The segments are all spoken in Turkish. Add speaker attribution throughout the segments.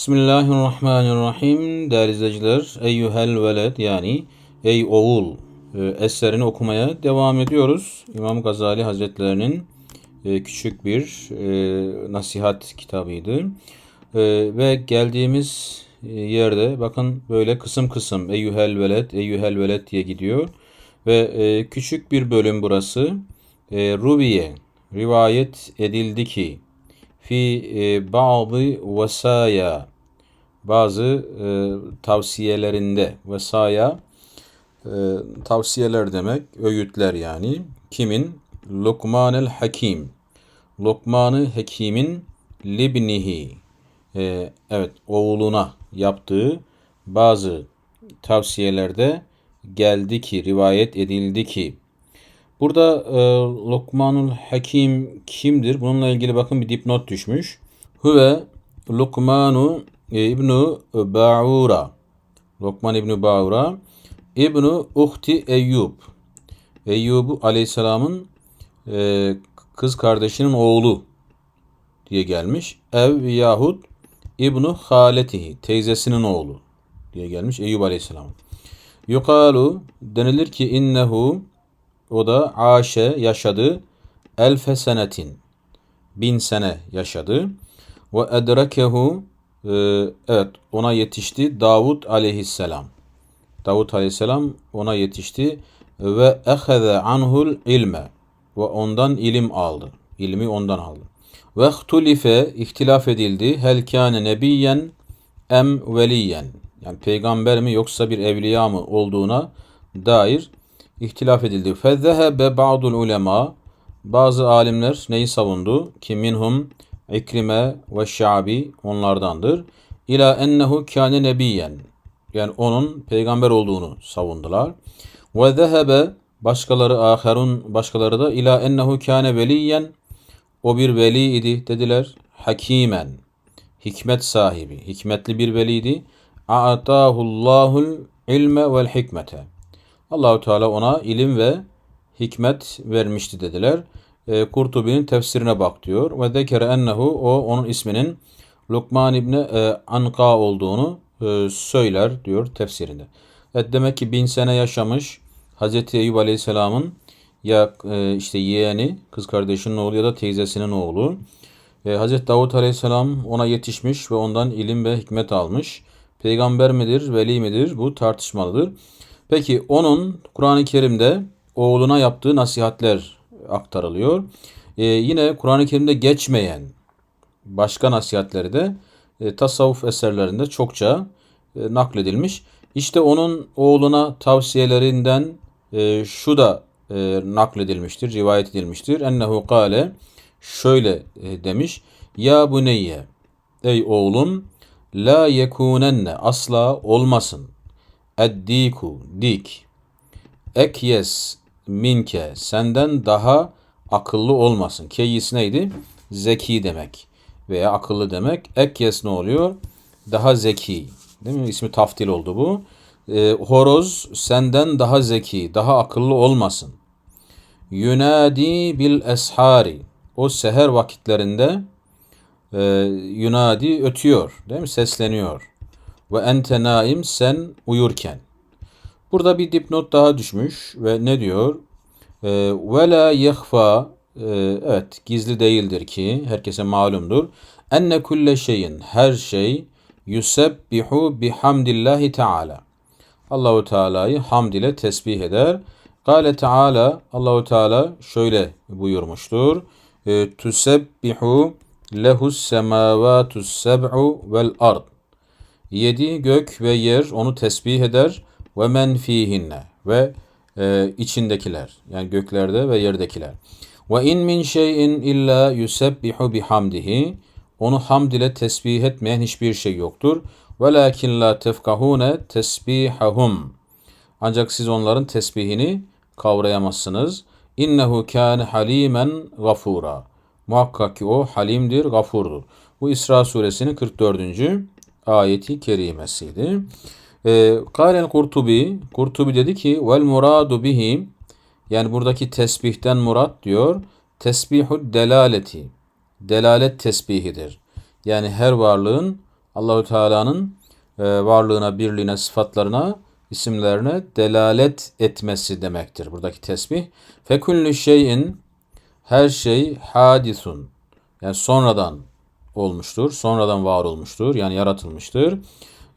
Speaker 1: Bismillahirrahmanirrahim. Değerli izleyiciler, Eyyuhel veled yani Ey oğul e, eserini okumaya devam ediyoruz. İmam Gazali Hazretlerinin e, küçük bir e, nasihat kitabıydı. Ve geldiğimiz yerde bakın böyle kısım kısım Eyyuhel veled, Eyyuhel veled diye gidiyor. Ve küçük bir bölüm burası. Rubiye rivayet edildi ki fi bazı vesaya bazı e, tavsiyelerinde vesaya e, tavsiyeler demek öğütler yani kimin Lokman Hakim Lokmanı Hakim'in libnihi e, evet oğluna yaptığı bazı tavsiyelerde geldi ki rivayet edildi ki Burada e, Lokmanul Hakim kimdir? Bununla ilgili bakın bir dipnot düşmüş. Huve Lokmanu İbnu Ba'ura. Lokman İbnu Ba'ura. İbnu Uhti Eyyub. Eyyub Aleyhisselam'ın e, kız kardeşinin oğlu diye gelmiş. Ev yahut İbnu Haletihi. Teyzesinin oğlu diye gelmiş Eyyub Aleyhisselam. Yukalu denilir ki innehu o da aşe yaşadı elfe senetin bin sene yaşadı ve edrekehu evet ona yetişti Davud aleyhisselam. Davud aleyhisselam ona yetişti ve eheze anhul ilme ve ondan ilim aldı. İlmi ondan aldı. Ve ihtulife ihtilaf edildi. Hel kâne nebiyyen em veliyen. Yani peygamber mi yoksa bir evliya mı olduğuna dair ihtilaf edildi. Fezzehebe ba'dul ulema bazı alimler neyi savundu? Ki minhum İkrime ve Şabi onlardandır. İla ennehu kâne nebiyen. Yani onun peygamber olduğunu savundular. Ve zehebe başkaları aherun başkaları da ila ennehu kâne veliyen. O bir veli idi dediler. Hakimen. Hikmet sahibi. Hikmetli bir veliydi. A'tahullahul ilme vel hikmete. Allahu Teala ona ilim ve hikmet vermişti dediler e, Kurtubi'nin tefsirine bak diyor. Ve zekere ennehu o onun isminin Lokman İbni e, Anka olduğunu e, söyler diyor tefsirinde. Evet demek ki bin sene yaşamış Hazreti Eyüp Aleyhisselam'ın ya işte yeğeni, kız kardeşinin oğlu ya da teyzesinin oğlu. E, Hazreti Davut Aleyhisselam ona yetişmiş ve ondan ilim ve hikmet almış. Peygamber midir, veli midir? Bu tartışmalıdır. Peki onun Kur'an-ı Kerim'de oğluna yaptığı nasihatler aktarılıyor. Ee, yine Kur'an-ı Kerim'de geçmeyen başka nasihatleri de e, tasavvuf eserlerinde çokça e, nakledilmiş. İşte onun oğluna tavsiyelerinden e, şu da e, nakledilmiştir, rivayet edilmiştir. Ennehu kale şöyle e, demiş. Ya buneyye ey oğlum la yekunenne asla olmasın. Eddiku dik ekyes minke senden daha akıllı olmasın. Keyis neydi? Zeki demek veya akıllı demek. Ekyes ne oluyor? Daha zeki. Değil mi? İsmi taftil oldu bu. E, horoz senden daha zeki, daha akıllı olmasın. Yunadi bil eshari. O seher vakitlerinde e, yunadi ötüyor. Değil mi? Sesleniyor. Ve ente naim sen uyurken. Burada bir dipnot daha düşmüş ve ne diyor? Ee, ve la e, evet gizli değildir ki herkese malumdur. Enne kulle şeyin her şey yusebbihu bihamdillahi teala. Allahu Teala'yı hamd ile tesbih eder. Kale Teala Allahu Teala şöyle buyurmuştur. E, Tusebbihu lehus semavatus seb'u vel ard. Yedi gök ve yer onu tesbih eder ve men fihinne ve e, içindekiler yani göklerde ve yerdekiler. Ve in min şeyin illa yusebbihu bihamdihi onu hamd ile tesbih etmeyen hiçbir şey yoktur. Velakin la tefkahune tesbihahum. Ancak siz onların tesbihini kavrayamazsınız. İnnehu kâne halimen gafura. Muhakkak ki o halimdir, gafurdur. Bu İsra suresinin 44. ayeti kerimesiydi. E, Kâlen Kurtubi, Kurtubi dedi ki vel muradu bihi yani buradaki tesbihten murat diyor tesbihu delaleti delalet tesbihidir. Yani her varlığın Allahu Teala'nın e, varlığına, birliğine, sıfatlarına, isimlerine delalet etmesi demektir. Buradaki tesbih. Fekullu şeyin her şey hadisun. Yani sonradan olmuştur. Sonradan var olmuştur. Yani yaratılmıştır.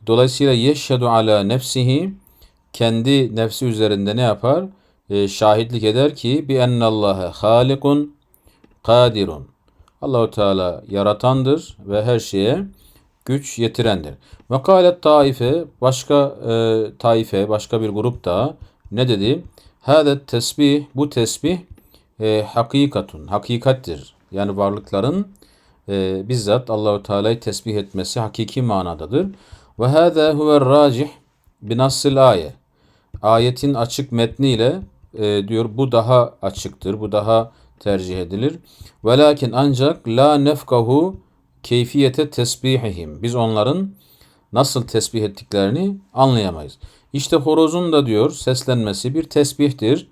Speaker 1: Dolayısıyla yeşhedü ala nefsihi kendi nefsi üzerinde ne yapar? E, şahitlik eder ki bi ennallâhe halikun kadirun. Allahu Teala yaratandır ve her şeye güç yetirendir. Ve kâlet taife başka e, taife başka bir grup da ne dedi? Hâdet tesbih bu tesbih e, hakikatun hakikattir. Yani varlıkların e, bizzat Allahu Teala'yı tesbih etmesi hakiki manadadır. Ve hâzâ huve racih binassil ayet ayetin açık metniyle e, diyor bu daha açıktır, bu daha tercih edilir. Velakin ancak la nefkahu keyfiyete tesbihihim. Biz onların nasıl tesbih ettiklerini anlayamayız. İşte horozun da diyor seslenmesi bir tesbihtir.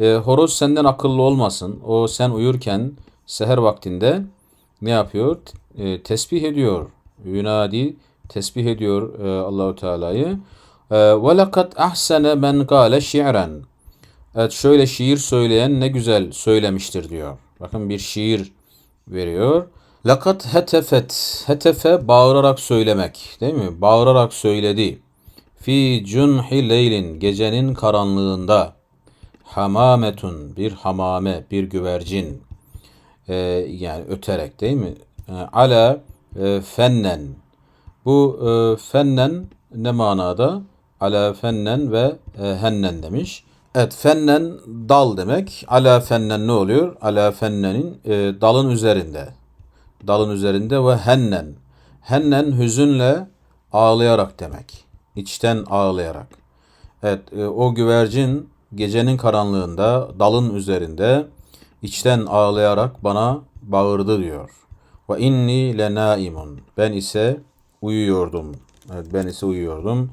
Speaker 1: E, horoz senden akıllı olmasın. O sen uyurken seher vaktinde ne yapıyor? E, tesbih ediyor. Yunadi tesbih ediyor e, Allahu Teala'yı. Ve lekad ahsene men gale şi'ren. Evet şöyle şiir söyleyen ne güzel söylemiştir diyor. Bakın bir şiir veriyor. Lakat hetefet. Hetefe bağırarak söylemek. Değil mi? Bağırarak söyledi. Fi cunhi leylin. Gecenin karanlığında. Hamametun. Bir hamame. Bir güvercin. Ee, yani öterek değil mi? Ee, ala e, fennen. Bu e, fennen ne manada? Ala fennen ve e, hennen demiş. Evet fennen dal demek. Ala fennen ne oluyor? Ala fennenin e, dalın üzerinde. Dalın üzerinde ve hennen. Hennen hüzünle ağlayarak demek. İçten ağlayarak. Evet e, o güvercin gecenin karanlığında dalın üzerinde içten ağlayarak bana bağırdı diyor. Ve inni lenaimun. Ben ise uyuyordum. Evet ben ise uyuyordum.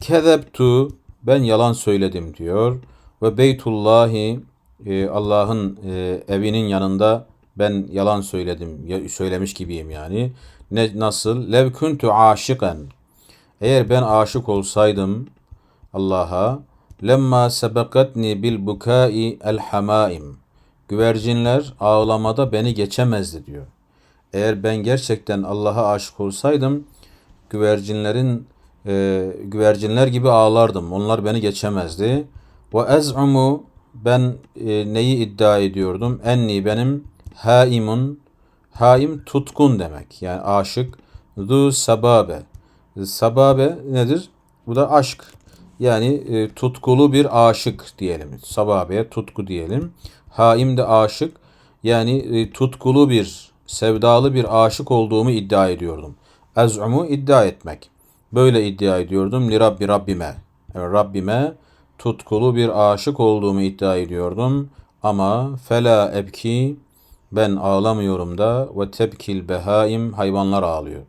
Speaker 1: Kezebtu ben yalan söyledim diyor. Ve Beytullahi e, Allah'ın e, evinin yanında ben yalan söyledim. Söylemiş gibiyim yani. Ne nasıl? Lev kuntu aşıken. Eğer ben aşık olsaydım Allah'a lemma sebekatni bil bukai el hamaim. Güvercinler ağlamada beni geçemezdi diyor. Eğer ben gerçekten Allah'a aşık olsaydım güvercinlerin e, güvercinler gibi ağlardım. Onlar beni geçemezdi. Ve ez'umu ben e, neyi iddia ediyordum? Enni benim haimun haim tutkun demek. Yani aşık. Du sababe. Sababe nedir? Bu da aşk. Yani e, tutkulu bir aşık diyelim. Sababeye tutku diyelim. Haim de aşık. Yani e, tutkulu bir, sevdalı bir aşık olduğumu iddia ediyordum. Ez'umu iddia etmek. Böyle iddia ediyordum. Li Rabbi Rabbime. Yani Rabbime tutkulu bir aşık olduğumu iddia ediyordum. Ama fela ebki ben ağlamıyorum da ve tebkil behaim hayvanlar ağlıyor.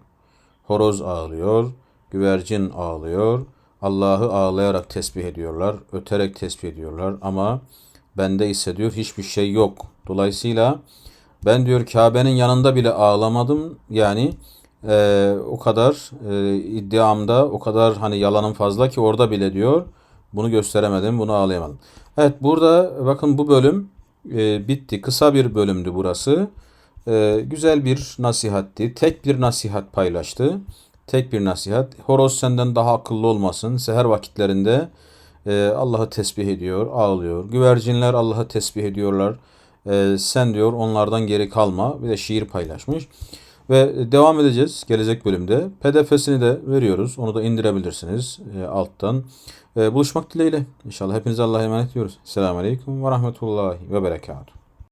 Speaker 1: Horoz ağlıyor, güvercin ağlıyor. Allah'ı ağlayarak tesbih ediyorlar, öterek tesbih ediyorlar ama bende ise diyor hiçbir şey yok. Dolayısıyla ben diyor Kabe'nin yanında bile ağlamadım. Yani e, o kadar e, iddiamda o kadar hani yalanım fazla ki orada bile diyor bunu gösteremedim bunu ağlayamadım. Evet burada bakın bu bölüm e, bitti. Kısa bir bölümdü burası. E, güzel bir nasihatti. Tek bir nasihat paylaştı. Tek bir nasihat. Horoz senden daha akıllı olmasın. Seher vakitlerinde e, Allah'ı tesbih ediyor, ağlıyor. Güvercinler Allah'ı tesbih ediyorlar. E, sen diyor onlardan geri kalma. Bir de şiir paylaşmış. Ve devam edeceğiz gelecek bölümde. PDF'sini de veriyoruz. Onu da indirebilirsiniz e, alttan. E, buluşmak dileğiyle. İnşallah hepinize Allah'a emanet ediyoruz. Selamun Aleyküm ve Rahmetullahi ve Berekatuhu.